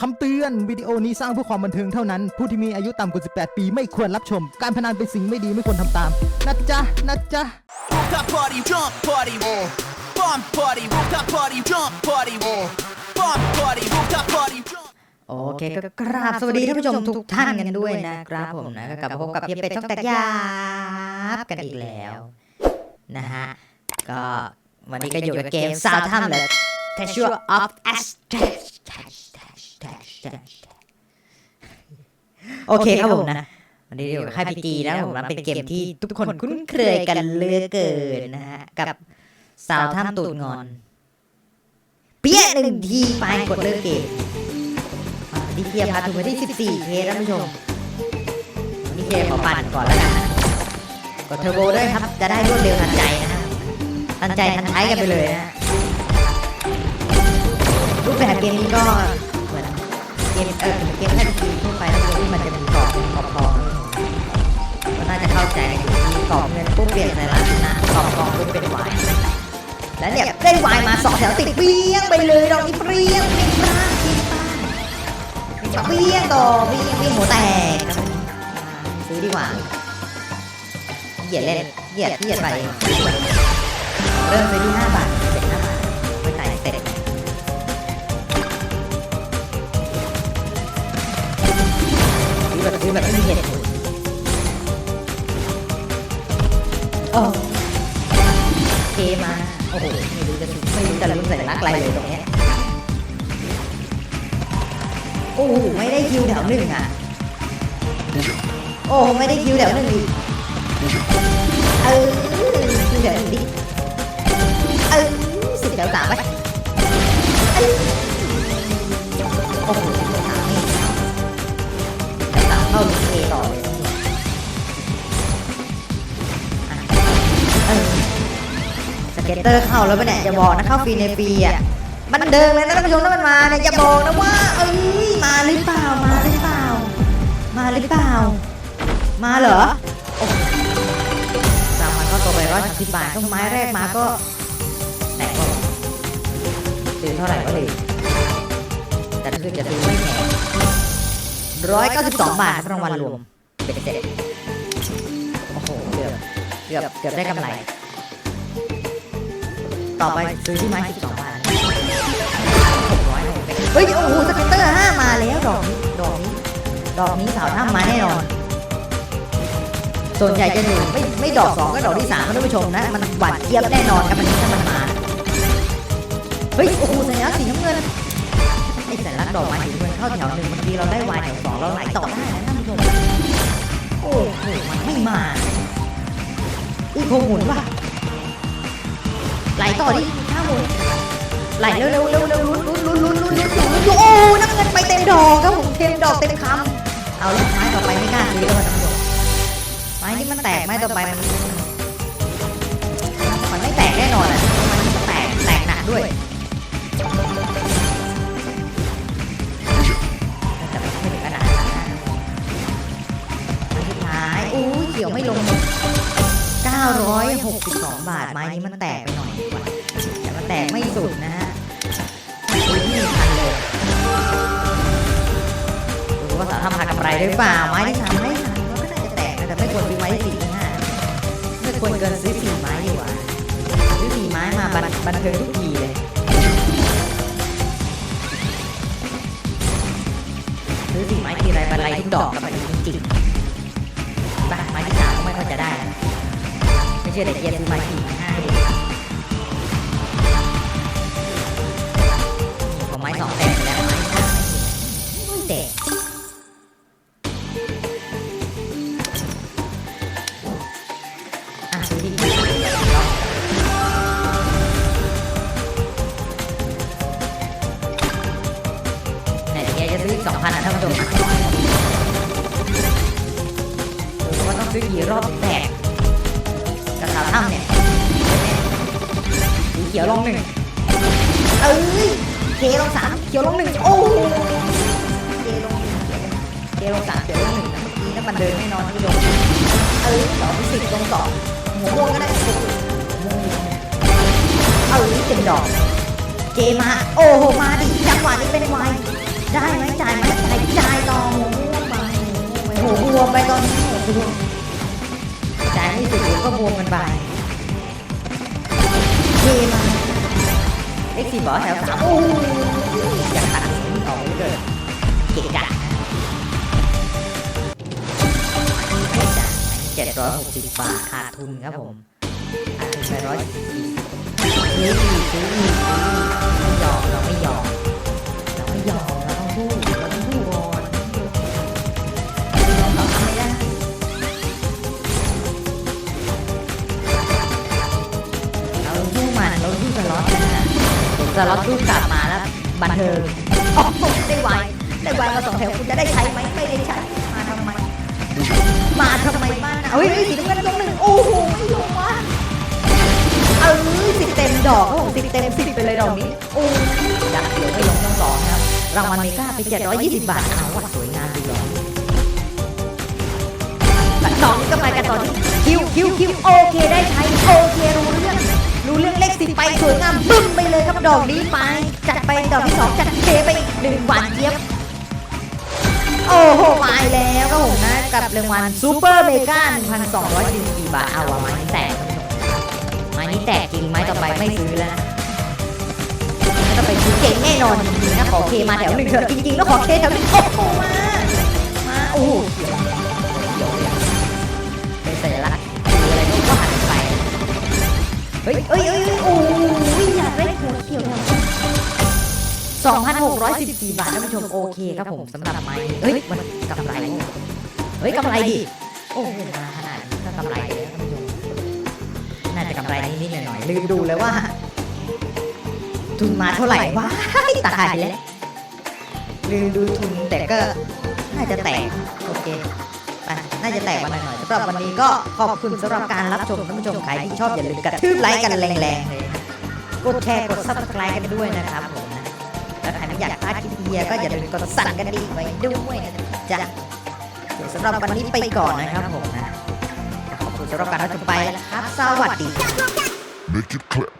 คำเตือนวิดีโอนี้สร้างเพื่อความบันเทิงเท่านั้น ผู้ที่มีอายุต่ำกว่า 18 ปีไม่ควรรับชม การพนันเป็นสิ่งไม่ดีไม่ควรทำตาม นะจ๊ะ นะจ๊ะ Rooftop party, jump party, bomb party, rooftop party, jump party, bomb party, rooftop party, jump. โอเคก็กราบสวัสดีท่านผู้ชมทุกท่านกันด้วยนะครับผมนะก็กลับมาพบกับเพียเป็ดช่องแตกยาบกันอีกแล้วนะฮะก็วันนี้ก็อยู่กับเกมซาวทัมเลย t e s t u r e of a s t r a c โอเคครับผมนะวันนี้อยู่กับค่ายพีจีนะผมนะเป็นเกมที่ทุกคนคุ้นเคยกันเหลือเกินนะฮะ กับซาวทัมตูดงอน เปี้ยหนึ่งทีไปกดเลิกเกมดิเทียพาถึงวันที่ 14K ท่านผู้ชมวันนี้เคขอปั่นก่อนแล้วกันนะกดเทอร์โบด้วยครับ จะได้รวดเร็วทันใจนะฮะทันใจทันใช้กันไปเลยนะฮะรูปแบบเกมนี้ก็ ลี่ยนใส่ลักษณะกรอบทองปุ๊บเป็นวายแล้วเนี่ยได้วายมาสองแถวติดเปี้ยงไปเลยเรานี่เปรี้ยงเปรี้ยงบ้างเปรี้ยงบ้างเปี้ยงต่อเปี้ยงเปี้ยงหัวแตกซื้อดีกว่าเหยียดเล่นเหยียดเหยียดไปเริ่มซื้อที่5บาทเจ็ดห้าบาทไปจ่ายเสร็จซื้อแบบซื้อแบบไม่มีเหตุผล เคมา โอ้โห ไม่รู้จะไม่รู้จะลุ้นสัญลักษณ์อะไรเลยตรงเนี้ยโอ้โห ไม่ได้คิวแถวหนึ่งอะ โอ้ไม่ได้คิวแถวหนึ่งอีกเออ เกตเตอร์เข้าแล้วปะเนี่ยจะบอกนะเข้าฟรีในปีอะมันเดินเลยนะท่านผู้ชมถ้ามันมาเนี่ยอย่าบอกนะว่าเอ้ยมาหรือเปล่ามาหรือเปล่า มาหรือเปล่า มาเหรอโอ้สามพันก็ตัวไปร้อยสามสิบบาทก็ไม้แรกมาก็ไหนก็ซื้อเท่าไหร่ก็เลยแต่คือจะซื้อไม่แพงร้อยเก้าสิบสองบาทครับรางวัลรวมเป็นเสร็จโอ้โหเกือบเกือบเกือบได้กำไร ต่อไปซื้อที่ไม้สิบสองบาทเฮ้ย โอ้โห สเก็ตเตอร์ห้ามาแล้ว ดอกนี้ ดอกนี้ ดอกนี้สาวถ้ำมาแน่นอน ส่วนใหญ่จะอยู่ไม่ไม่ดอกสองก็ดอกที่สามนะท่านผู้ชมนะ มันหวานเจี๊ยบแน่นอนครับมันถ้ามันมา เฮ้ย โอ้โหสัญลักษณ์สีน้ำเงินไอ้สัญลักษณ์ดอกไม้สีน้ำเงินเข้าแถวหนึ่งบางทีเราได้วายแถวสองเราไหลต่อได้นะท่านผู้ชม โอ้โหมันไม่มา อีโคหมุนว่ะ ไหลต่อดิข้าวไหลเร็วเร็วเร็วเร็วลุ้นลุ้นลุ้นลุ้นลุ้นลุ้นลุ้นโอ้น้ำเงินไปเต็มดอกครับผมเต็มดอกเต็มคำเอาลูกไม้ต่อไปไม่กล้าซื้อแล้วตำรวจไม้นี่มันแตกไม้ต่อไปมันมันไม่แตกแน่นอนอะมันแตกแตกหนักด้วยแต่ไม่ถึงขนาดนั้นนะไม้อ้เขียวไม่ลง 962 บาท ไม้นี้มันแตกไปหน่อยดีกว่าแต่มันแตกไม่สุดนะฮะดูที่หนึ่งพันเลยดูว่าสามารถทำกำไรได้หรือเปล่าไม้ที่สามไม้สามมันก็น่าจะแตกนะแต่ไม่ควรซื้อไม้สี่ห้าไม่ควรเกินซื้อสี่ไม้ดีกว่าซื้อสี่ไม้มาบันบันเทิงทุกทีเลยซื้อสี่ไม้ทีไรบันไลทุกดอกกับมันจริง ไม่เชื่อเด็กเย็นซื้อไม้สี่ไม้ห้าให้ดูของไม้สองแตกแล้วไม้สามไม่แตกอะดูดิไหนเดี๋ยวจะซื้ออีสองพันอะท่านผู้ชมดูว่าต้องซื้อกี่รอบแตก ถ้ำเนี่ยเขียวลงหนึ่งเอ้ยเคลงสามเขียวลงหนึ่งโอ้เคลงหนึ่งเคลงสามเขียวลงหนึ่งนี่อกี้นั่ามันเดินไม่นอนที่ดงเอ้ยสองสิบลงสองหัวม่วงก็ได้สิม่วงเอ้ยเต็มดอกเจมาโอ้โหมาดิจังหวะนี้เป็นไวได้ไหมจ่ายไหมจ่ายจ่ายต่อหัวม่วงไปหัวม่วงไปตอนนี้หัวม่ว ไอ้สุดก็บวมกันไปเทมาเอ็กซี่บอสแถวสามโอ้โหอยากตัดสินออกเลยเกะกะเจ็ดร้อยหกสิบบาทขาดทุนครับผมขาดทุนไปร้อยซื้ออีกซื้ออีกซื้ออีก สู้สล็อตนะฮะสล็อตสู้กลับมาแล้วบันเทิงโอ้โหได้ไวได้ไวมาสองแถวคุณจะได้ใช้ไหมไม่ได้ใช้มาทำไมมาทำไมบ้านนะเฮ้ยสีน้ำเงินตรงหนึ่งโอ้โหไม่ลงวะเออสิบเต็มดอกโอ้โหสิบเต็มสิบไปเลยดอกนี้โอ้ยดักเดี๋ยวไม่ลงต้องสองนะครับรางวัลเมก้าไปเจ็ดร้อยยี่สิบบาทเอาว่าสวยงามดีหรอดอกนี้ก็ไปกันต่อที่คิวคิวคิวโอเคได้ใช้โอเครู้เรื่องรู้ ไปสวยงามบึ้มไปเลยครับดอกนี้ไป จัดไปดอกที่สองจัดเทไปอีกหนึ่งหวานเจี๊ยบโอ้โหมาแล้วครับผมนะกับรางวัลซูเปอร์เมกา1,244บาทเอาอะไม้นี้แตกไม้นี้แตกจริงไม้ต่อไปไม่ซื้อแล้วนะไม่อไปซื้อเก่งแน่นอนจริงๆนะขอเคมาแถวหนึ่งเถอะจริงๆแล้วขอเคแถวหนึ่งโอ้โหมามาโอ้โห ฮ้ยเฮ้ยเฮ้ยเฮ้ยโอ้ยอยากได้หัวเขียวเนี่ย2,614 บาทท่านผู้ชมโอเคครับผมสำหรับไม้เฮ้ยมันกำไรเฮ้ยกำไรดิโอ้โหมาขนาดนี้ก็กำไรเลยนะท่านผู้ชมน่าจะกำไรนิดๆหน่อยๆลืมดูเลยว่า ทุนมาเท่าไหร่ว้ายตายแล้วลืมดูทุนแต่ก็น่าจะแตกโอเค น่าจะแตกมาหน่อยๆสำหรับวันนี้ก็ขอบคุณสำหรับการรับชมท่านผู้ชมใครที่ชอบอย่าลืมกระทืบไลค์กันแรงๆเลยนะกดแชร์กด subscribe กันด้วยนะครับผมนะแล้วใครไม่อยากพลาดคลิปเฮียก็อย่าลืมกดสั่นกันดีไว้ด้วยนะจ๊ะเดี๋ยวสำหรับวันนี้ไปก่อนนะครับผมนะขอบคุณสำหรับการรับชมไปแล้วนะครับ สวัสดี Make it clap.